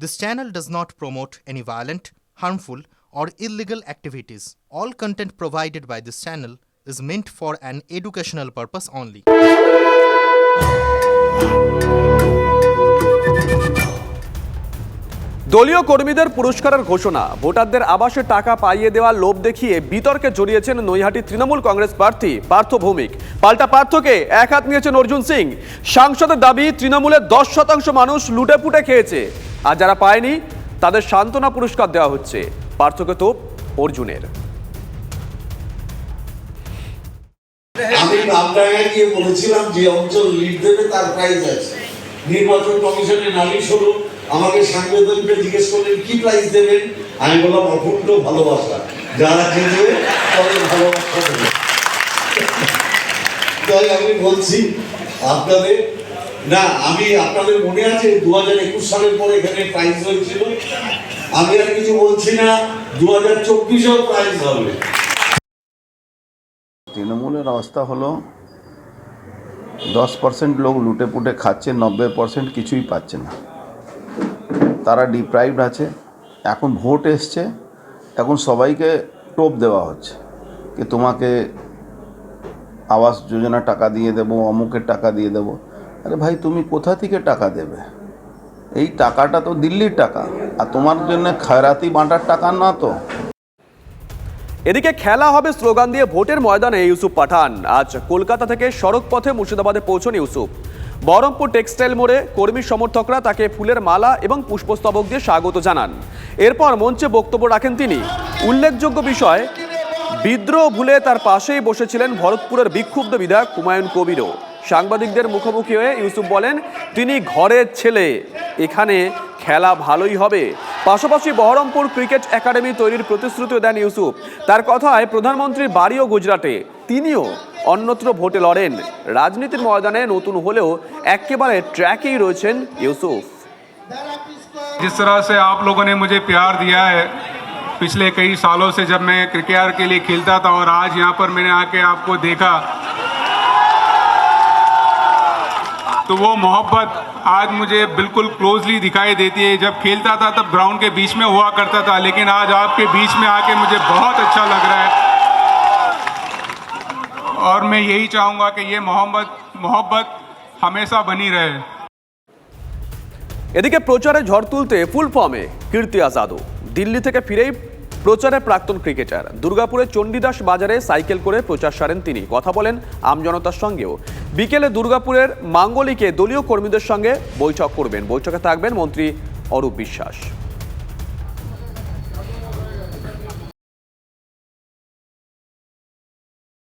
This channel does not promote any violent, harmful, or illegal activities. All content provided by this channel is meant for an educational purpose only. দলীয় কর্মীদের পুরস্কারের ঘোষণা ভোটারদের আবাসে টাকা পাইয়ে দেওয়ার লোভ দেখিয়ে বিতর্কে জড়িয়েছেন নৈহাটি তৃণমূল কংগ্রেস প্রার্থী পার্থ ভৌমিক পাল্টা পার্থকে এক হাত নিয়েছেন অর্জুন সিং সাংসদের দাবি তৃণমূলের দশ শতাংশ মানুষ লুটে পুটে খেয়েছে আর যারা পায়নি, তাদের সান্ত্বনা পুরস্কার দেওয়া হচ্ছে। পার্থক্য তোপ অর্জুনের। আমি নামডাঙ্গায় গিয়ে বলেছিলাম যে অঞ্চল লিড দেবে, তার প্রাইজ আছে। নির্বাচন কমিশনে নালিশ হলো, আমাকে সাংবাদিকরা জিজ্ঞেস করলেন, কি প্রাইজ দেবেন? আমি বললাম অকুণ্ঠ ভালোবাসা। যারা জিতবে, তাদের ভালোবাসা দেবে। তাই আমি বলছি, আপনাদের না, আমি আপনাদের মনে আছে দু হাজার একুশ সালের পরে এখানে প্রাইজ হয়েছিল? আমি আর কিছু বলছি না দু হাজার চব্বিশেও প্রাইজ হবে। তৃণমূলের অবস্থা হলো, দশ পার্সেন্ট লোক লুটে পুটে খাচ্ছে, নব্বই পার্সেন্ট কিছুই পাচ্ছে না। তারা ডিপ্রাইভড আছে, এখন ভোট এসছে, এখন সবাইকে টোপ দেওয়া হচ্ছে কি তোমাকে আবাস যোজনা টাকা দিয়ে দেবো, অমুকের টাকা দিয়ে দেবো। আরে ভাই, তুমি কোথা থেকে টাকা দেবে? এই টাকাটা তো দিল্লির টাকা, আর তোমার জন্য খয়রাতি বাঁটার টাকা না তো? এদিকে খেলা হবে স্লোগান দিয়ে ভোটের ময়দানে ইউসুফ পাঠান। আজ কলকাতা থেকে সড়ক পথে মুর্শিদাবাদে পৌঁছন ইউসুফ। বহরমপুর টেক্সটাইল মোড়ে কর্মী সমর্থকরা তাকে ফুলের মালা এবং পুষ্পস্তবক দিয়ে স্বাগত জানান। এরপর মঞ্চে বক্তব্য রাখেন তিনি। উল্লেখযোগ্য বিষয়, বিদ্রোহ ভুলে তার পাশেই বসেছিলেন ভরতপুরের বিক্ষুব্ধ বিধায়ক হুমায়ুন কবিরও। সাংবাদিকদের মুখোমুখি হয়ে ইউসুফ বলেন তিনি ঘরের ছেলে এখানে খেলা ভালোই হবে পাশাপাশি বহরমপুর ক্রিকেট একাডেমি তৈরির প্রতিশ্রুতিও দেন ইউসুফ তার কথায় প্রধানমন্ত্রীর বাড়িও গুজরাটে তিনিও অন্যত্র ভোটে লড়েন রাজনীতির ময়দানে নতুন হলেও একেবারে ট্র্যাকেই রয়েছেন ইউসুফ जिस तरह से आप लोगों ने मुझे प्यार दिया है पिछले कई सालों से जब मैं क्रिकेट के लिए खेलता था और आज यहाँ पर मैंने आके आपको देखा तो वो मोहब्बत आज मुझे बिल्कुल क्लोजली दिखाई देती है जब खेलता था तब ग्राउंड के बीच में हुआ करता था लेकिन आज आपके बीच में आके मुझे बहुत अच्छा लग रहा है और मैं यही चाहूँगा कि ये मोहब्बत मोहब्बत हमेशा बनी रहे এদিকে প্রচারে ঝড় তুলতে ফুল ফর্মে কীর্তি আজাদও দিল্লি থেকে ফিরেই প্রচারে প্রাক্তন ক্রিকেটার। দুর্গাপুরে চণ্ডীদাস বাজারে সাইকেল করে প্রচার সারেন তিনি। কথা বলেন আমজনতার সঙ্গেও। বিকেলে দুর্গাপুরের মাঙ্গলিকে দলীয় কর্মীদের সঙ্গে বৈঠক করবেন। বৈঠকে থাকবেন মন্ত্রী অরূপ বিশ্বাস।